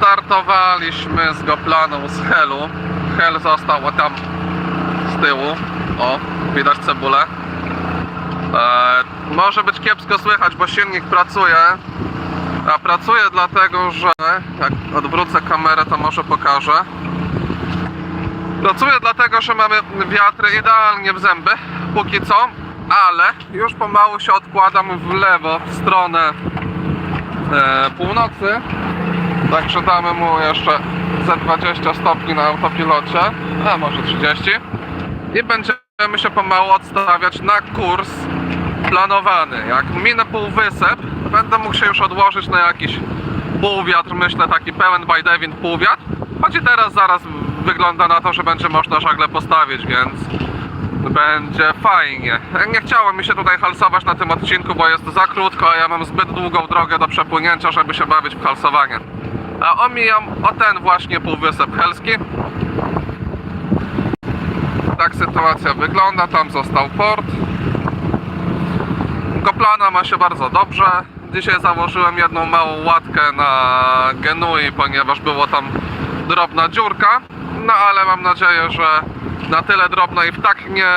Wystartowaliśmy z Goplanu z Helu. Hel został tam z tyłu. O, widać cebulę. E, może być kiepsko słychać, bo silnik pracuje. A pracuje dlatego, że jak odwrócę kamerę, to może pokażę. Pracuje dlatego, że mamy wiatry idealnie w zęby, póki co, ale już pomału się odkładam w lewo, w stronę e, północy. Także damy mu jeszcze ze 20 stopni na autopilocie, a może 30. I będziemy się pomału odstawiać na kurs planowany. Jak minę półwysep, będę mógł się już odłożyć na jakiś półwiatr, myślę taki pełen by Devin półwiatr. Choć i teraz zaraz wygląda na to, że będzie można żagle postawić, więc będzie fajnie. Nie chciało mi się tutaj halsować na tym odcinku, bo jest za krótko, a ja mam zbyt długą drogę do przepłynięcia, żeby się bawić w halsowanie. A omijam o ten właśnie półwysep helski. Tak sytuacja wygląda, tam został port. Goplana ma się bardzo dobrze. Dzisiaj założyłem jedną małą łatkę na Genui, ponieważ było tam drobna dziurka. No ale mam nadzieję, że na tyle drobna i w tak nie,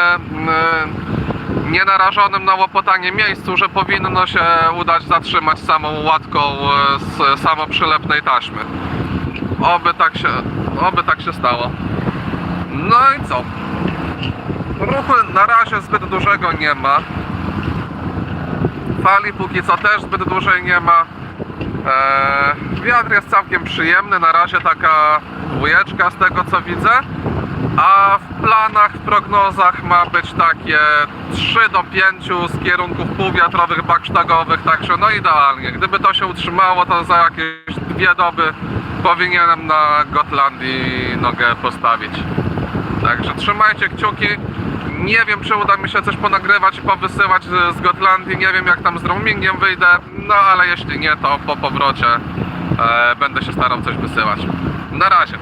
y, nie narażonym na łopotanie miejscu, że powinno się udać zatrzymać samą łatką y, z samoprzylepnej taśmy. Oby tak się, oby tak się stało. No i co? Ruchu na razie zbyt dużego nie ma. Fali póki co też zbyt dużej nie ma. Eee, wiatr jest całkiem przyjemny, na razie taka dwójeczka z tego co widzę. A w planach, w prognozach ma być takie 3 do 5 z kierunków półwiatrowych, baksztagowych, także no idealnie. Gdyby to się utrzymało, to za jakieś dwie doby powinienem na Gotlandii nogę postawić. Także trzymajcie kciuki. Nie wiem, czy uda mi się coś ponagrywać i powysyłać z Gotlandii. Nie wiem, jak tam z roamingiem wyjdę. No ale jeśli nie, to po powrocie e, będę się starał coś wysyłać. Na razie.